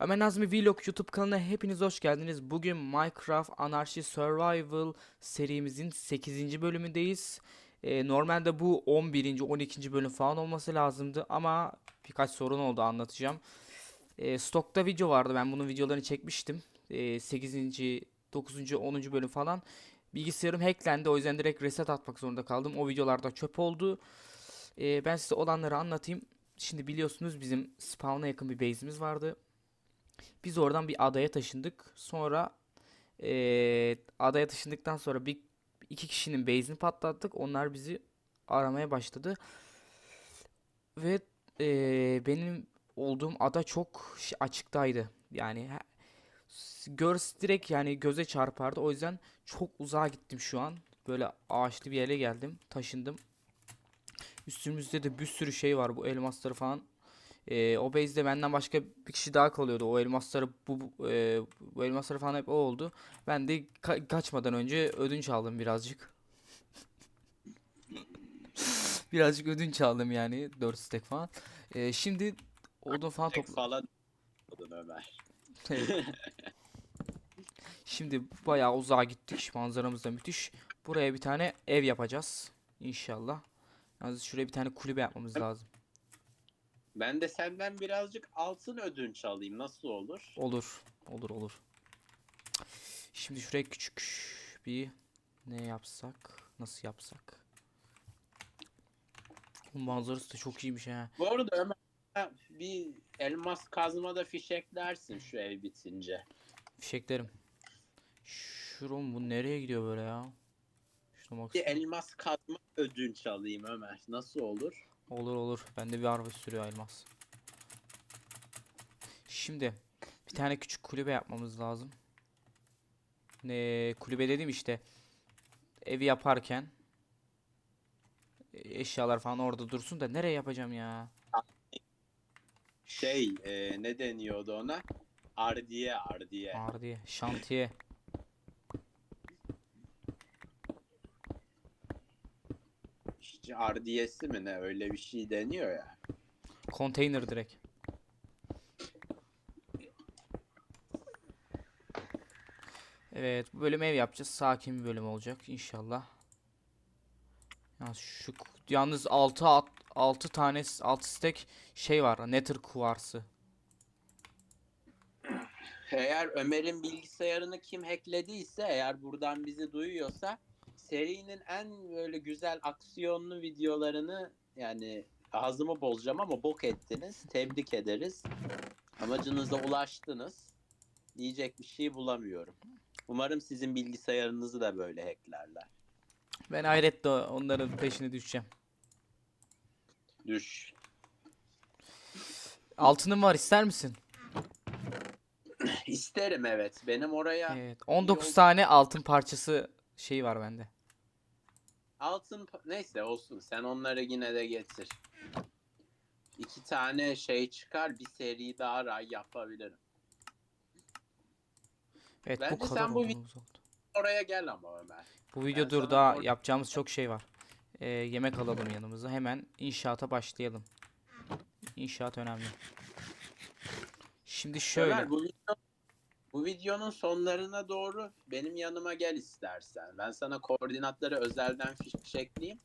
Ömer Nazmi Vlog YouTube kanalına hepiniz hoş geldiniz. Bugün Minecraft Anarchy Survival serimizin 8. bölümündeyiz. Ee, normalde bu 11. 12. bölüm falan olması lazımdı ama birkaç sorun oldu anlatacağım. Ee, stokta video vardı ben bunun videolarını çekmiştim. Ee, 8. 9. 10. bölüm falan. Bilgisayarım hacklendi o yüzden direkt reset atmak zorunda kaldım. O videolarda çöp oldu. Ee, ben size olanları anlatayım. Şimdi biliyorsunuz bizim spawn'a yakın bir base'imiz vardı. Biz oradan bir adaya taşındık. Sonra eee, adaya taşındıktan sonra bir iki kişinin base'ini patlattık. Onlar bizi aramaya başladı. Ve eee, benim olduğum ada çok açıktaydı. Yani görs direkt yani göze çarpardı. O yüzden çok uzağa gittim şu an. Böyle ağaçlı bir yere geldim. Taşındım. Üstümüzde de bir sürü şey var. Bu elmasları falan ee, o base'de benden başka bir kişi daha kalıyordu. O elmasları bu, bu, e, bu elmasları falan hep o oldu. Ben de ka- kaçmadan önce ödünç aldım birazcık. Birazcık ödünç aldım yani 4 stack falan. Ee, şimdi odun falan Tek topla. falan Oğlum Ömer. Evet. Şimdi bayağı uzağa gittik. Manzaramız da müthiş. Buraya bir tane ev yapacağız. İnşallah. Yalnız şuraya bir tane kulübe yapmamız lazım. Ben de senden birazcık altın ödünç alayım. Nasıl olur? Olur. Olur olur. Şimdi şuraya küçük bir ne yapsak? Nasıl yapsak? Bu manzarası da çok iyiymiş ha. Bu arada Ömer bir elmas kazmada fişeklersin şu ev bitince. Fişeklerim. Şurum bu nereye gidiyor böyle ya? Şuna Bir elmas kazma ödünç alayım Ömer. Nasıl olur? Olur olur. Bende bir araba sürüyor elmas. Şimdi bir tane küçük kulübe yapmamız lazım. Ne kulübe dediğim işte evi yaparken eşyalar falan orada dursun da nereye yapacağım ya? Şey e, ne deniyordu ona? Ardiye ardiye. Ardiye, şantiye. Ardiyesi mi ne öyle bir şey deniyor ya. Konteyner direkt. Evet, bu bölüm ev yapacağız. Sakin bir bölüm olacak inşallah. Ya şu yalnız 6 6 tane 6 stack şey var. Nether kuvarsı. Eğer Ömer'in bilgisayarını kim hacklediyse eğer buradan bizi duyuyorsa serinin en böyle güzel aksiyonlu videolarını yani ağzımı bozacağım ama bok ettiniz. Tebrik ederiz. Amacınıza ulaştınız. Diyecek bir şey bulamıyorum. Umarım sizin bilgisayarınızı da böyle hacklerler. Ben hayretle onların peşine düşeceğim. Düş. Altınım var ister misin? İsterim evet. Benim oraya Evet. 19 Yok. tane altın parçası şey var bende. Altın neyse olsun. Sen onları yine de getir. İki tane şey çıkar. Bir seri daha ray yapabilirim. Evet bu Bence kadar sen bu oldu. Oraya gel ama Ömer. Bu video Ben dur daha yapacağımız çok şey var. Ee, yemek alalım yanımıza. Hemen inşaata başlayalım. İnşaat önemli. Şimdi şöyle. Ömer, bu, video, bu videonun sonlarına doğru benim yanıma gel istersen. Ben sana koordinatları özelden fişekleyeyim.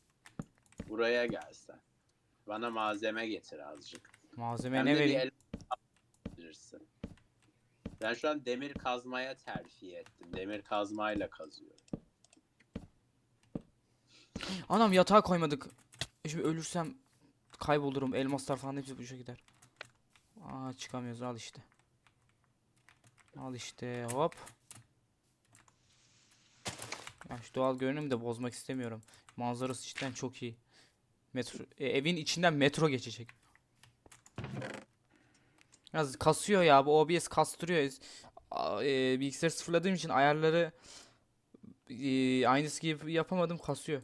Buraya gelsen. Bana malzeme getir azıcık. Malzeme Hem ne de bir vereyim? el. Ben şu an demir kazmaya terfi ettim. Demir kazmayla kazıyorum. Anam yatağa koymadık. Şimdi ölürsem kaybolurum. Elmaslar falan hepsi boşa gider. Aa çıkamıyoruz al işte. Al işte hop. Ya şu doğal görünümü de bozmak istemiyorum. Manzarası cidden çok iyi. Metro, e, evin içinden metro geçecek. Biraz kasıyor ya bu OBS kastırıyor. E, bilgisayarı sıfırladığım için ayarları e, aynısı gibi yapamadım kasıyor.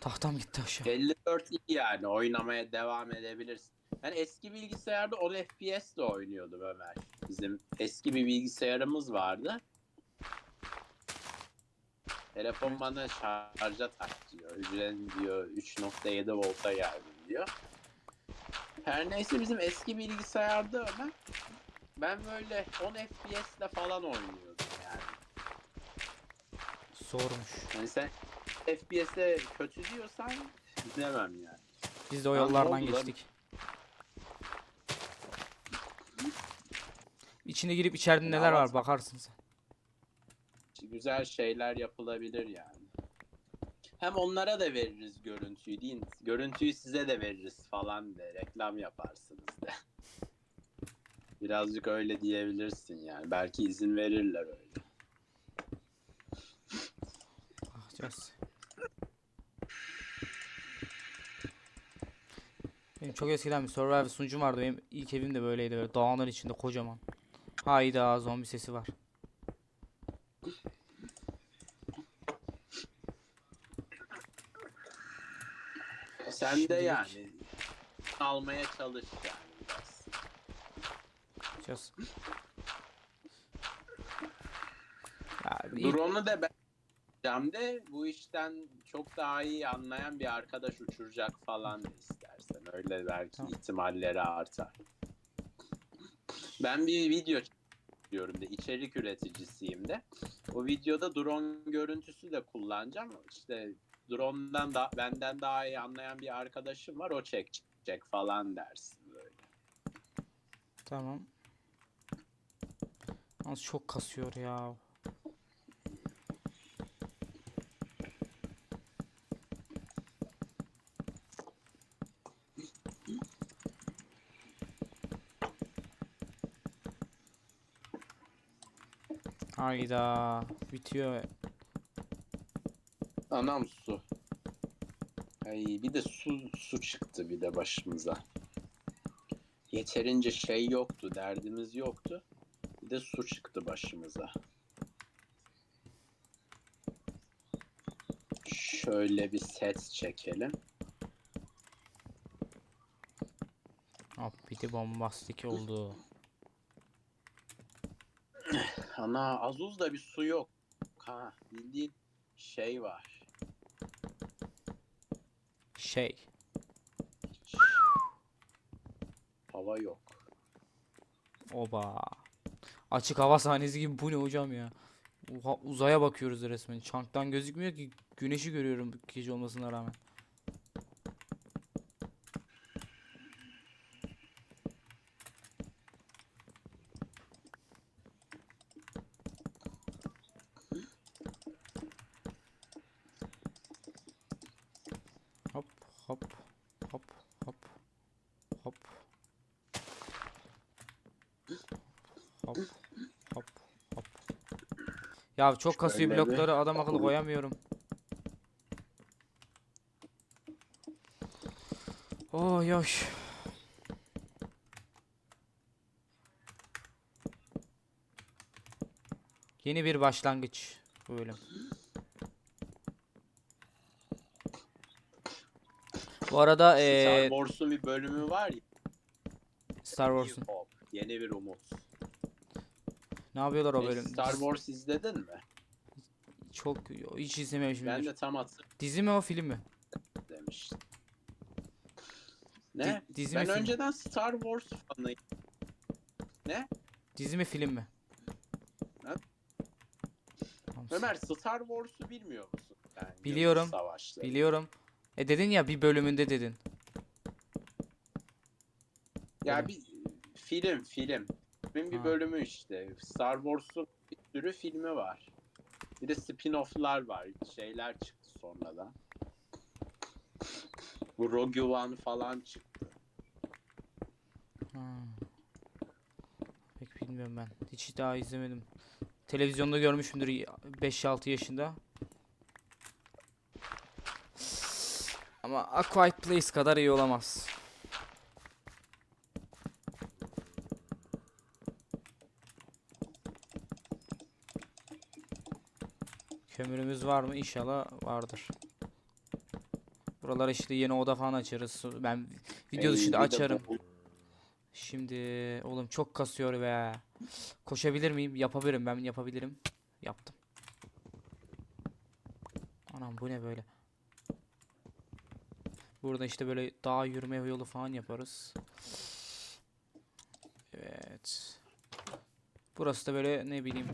Tahtam gitti aşağı. 54 iyi yani oynamaya devam edebilirsin. Ben eski bilgisayarda 10 FPS de oynuyordum Ömer. Bizim eski bir bilgisayarımız vardı. Telefon bana şarja tak diyor. Ücren diyor 3.7 volta geldim diyor. Her neyse bizim eski bilgisayarda Ömer ben böyle 10 FPS'le falan oynuyordum yani. Zormuş. Hani sen FPS'e kötü diyorsan bilemem yani. Biz de o yollardan geçtik. İçine girip içeride neler var bak- bakarsın sen. Güzel şeyler yapılabilir yani. Hem onlara da veririz görüntüyü değil mi? Görüntüyü size de veririz falan de reklam yaparsınız de. Birazcık öyle diyebilirsin yani. Belki izin verirler öyle. Bakacağız. Benim çok eskiden bir Survivor sunucum vardı. Benim ilk evim de böyleydi. Böyle dağının içinde kocaman. Hayda zombi sesi var. Sen de Şimdilik- yani almaya çalış yani biraz. İlk- Drone'u da ben de bu işten çok daha iyi anlayan bir arkadaş uçuracak falan da istersen. Öyle belki Tamam. ihtimalleri artar. Ben bir video çekiyorum da içerik üreticisiyim de. O videoda drone görüntüsü de kullanacağım. İşte drone'dan da benden daha iyi anlayan bir arkadaşım var. O çekecek falan dersin böyle. Tamam. Yalnız çok kasıyor ya. Hayda bitiyor. Anam su. Ay bir de su su çıktı bir de başımıza. Yeterince şey yoktu, derdimiz yoktu. Bir de su çıktı başımıza. Şöyle bir set çekelim. Hop bir de bombastik oldu. Ana Azuz'da bir su yok. Ha bildiğin şey var. Şey. Hava yok. Oba. Açık hava sahnesi gibi bu ne hocam ya? Oha, uzaya bakıyoruz resmen. Çanktan gözükmüyor ki güneşi görüyorum gece olmasına rağmen. Hop hop hop hop hop hop hop hop. Ya çok kasıyor Şöyle bir- blokları adam akıllı koyamıyorum. Oy oy. Yeni bir başlangıç bu bölüm. Bu arada Star eee Wars'un bir bölümü var ya. Star New Wars'un Hope, Yeni bir umut. Ne yapıyorlar o bölüm? Star Wars izledin mi? Çok hiç izlememişim. Ben de tam hatırladım. Dizi mi o film mi? demiştim. Ne? Di- dizi ben mi film? önceden Star Wars fanıyım. Dizi mi film mi? Ha? Tamam, Ömer Star Wars'u bilmiyor musun? Yani Yıldız Biliyorum. Savaşları. Biliyorum. E dedin ya bir bölümünde dedin. Ya bir film film. Filmin bir Ha. bölümü işte. Star Wars'un bir sürü filmi var. Bir de spin-off'lar var. Şeyler çıktı sonradan. Bu Rogue One falan çıktı. Ha. Pek bilmiyorum ben. Hiç daha izlemedim. Televizyonda görmüşümdür 5-6 yaşında. Ama A Quiet Place kadar iyi olamaz. Kömürümüz var mı? İnşallah vardır. Buralara işte yeni oda falan açarız. Ben video dışında açarım. Şimdi oğlum çok kasıyor be. Koşabilir miyim? Yapabilirim ben yapabilirim. Yaptım. Anam bu ne böyle? Burada işte böyle dağ yürüme yolu falan yaparız. Evet. Burası da böyle ne bileyim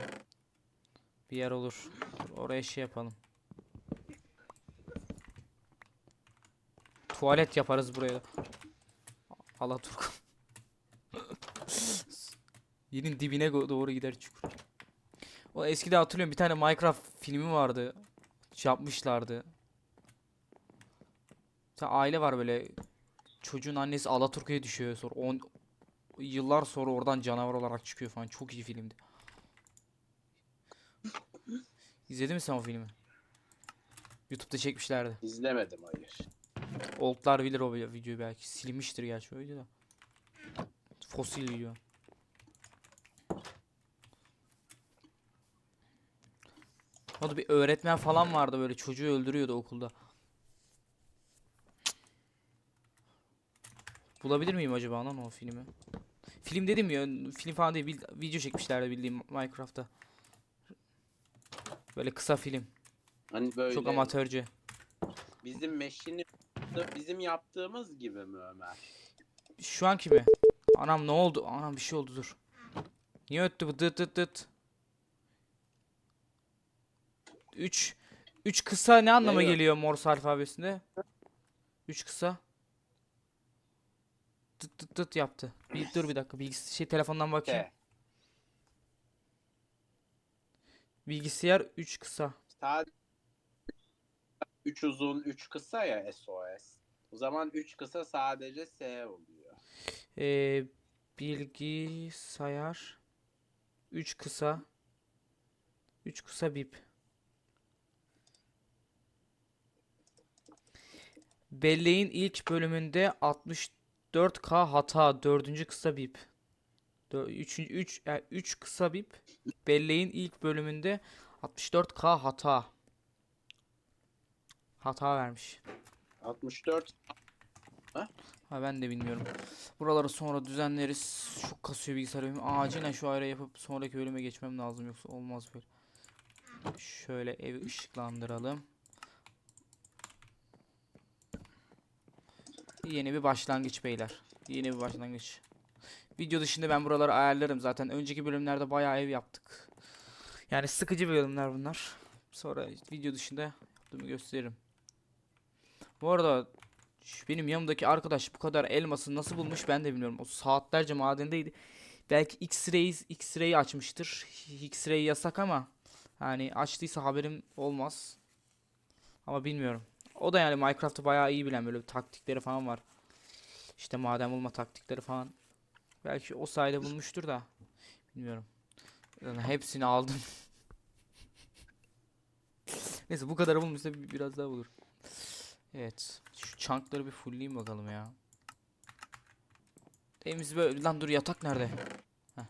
bir yer olur. Oraya şey yapalım. Tuvalet yaparız buraya. da. Alaturka. Yerin dibine doğru gider çukur. O eskide hatırlıyorum bir tane Minecraft filmi vardı. Şey yapmışlardı. Bir aile var böyle çocuğun annesi Alaturka'ya düşüyor sonra on yıllar sonra oradan canavar olarak çıkıyor falan çok iyi filmdi. İzledin mi sen o filmi? YouTube'da çekmişlerdi. İzlemedim hayır. Oldlar bilir o vi- videoyu belki. Silinmiştir gerçi o video da. Fosil video. O da bir öğretmen falan vardı böyle çocuğu öldürüyordu okulda. Bulabilir miyim acaba lan o filmi? Film dedim ya film falan değil video çekmişlerdi bildiğim Minecraft'ta. Böyle kısa film. Hani böyle Çok amatörce. bizim meşini bizim yaptığımız gibi mi Ömer? Şu an kimi? Anam ne oldu? Anam bir şey oldu dur. Niye öttü bu dıt dıt dıt? 3 3 kısa ne anlama yok? geliyor Morse alfabesinde? 3 kısa. Dıt dıt dıt yaptı. Bir dur bir dakika. Bilgis şey telefondan bakayım. Bilgisayar 3 kısa. Sadece 3 uzun 3 kısa ya SOS. O zaman 3 kısa sadece S oluyor. Ee, bilgisayar 3 kısa 3 kısa bip. Belleğin ilk bölümünde 64K hata 4. kısa bip. 3 3 3 kısa bip. Belleğin ilk bölümünde 64K hata. Hata vermiş. 64 Ha ben de bilmiyorum. Buraları sonra düzenleriz. Çok kasıyor bilgisayar benim. Acilen şu ayarı yapıp sonraki bölüme geçmem lazım yoksa olmaz böyle. Şöyle evi ışıklandıralım. Yeni bir başlangıç beyler. Yeni bir başlangıç. Video dışında ben buraları ayarlarım zaten. Önceki bölümlerde bayağı ev yaptık. Yani sıkıcı bölümler bunlar. Sonra video dışında yaptığımı gösteririm. Bu arada benim yanımdaki arkadaş bu kadar elması nasıl bulmuş ben de bilmiyorum. O saatlerce madendeydi. Belki X-ray X-ray açmıştır. X-ray yasak ama hani açtıysa haberim olmaz. Ama bilmiyorum. O da yani Minecraft'ı bayağı iyi bilen böyle taktikleri falan var. İşte maden bulma taktikleri falan. Belki o sayede bulmuştur da bilmiyorum. Yani hepsini aldım. Neyse bu kadar bulmuşsa bi- biraz daha bulur. Evet. Şu chunkları bir fullleyeyim bakalım ya. Evimiz böyle... Lan dur yatak nerede? Heh.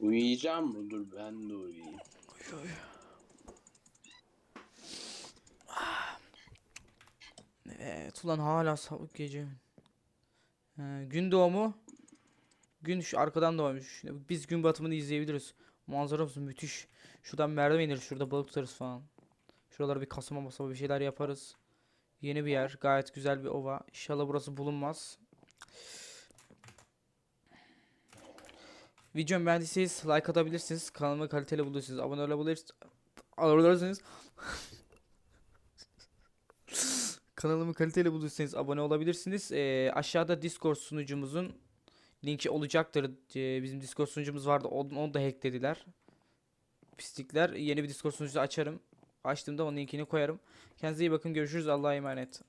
uyuyacağım mı? Dur ben de uyuyayım. Evet ulan hala sabah gece. He, gün doğumu. Gün şu arkadan doğmuş. Biz gün batımını izleyebiliriz. Manzaramız müthiş. Şuradan merdiven ineriz. Şurada balık tutarız falan. Şuralara bir kasama basama bir şeyler yaparız. Yeni bir yer. Gayet güzel bir ova. İnşallah burası bulunmaz. Videomu beğendiyseniz like atabilirsiniz. Kanalıma kaliteli bulursunuz. Abone olabilirsiniz. Olabilirsiniz. Kanalımı kaliteli bulursanız abone olabilirsiniz. Ee, aşağıda Discord sunucumuzun linki olacaktır. Ee, bizim Discord sunucumuz vardı. Onu, onu da hacklediler. Pislikler. Yeni bir Discord sunucusu açarım. Açtığımda onun linkini koyarım. Kendinize iyi bakın. Görüşürüz. Allah'a emanet.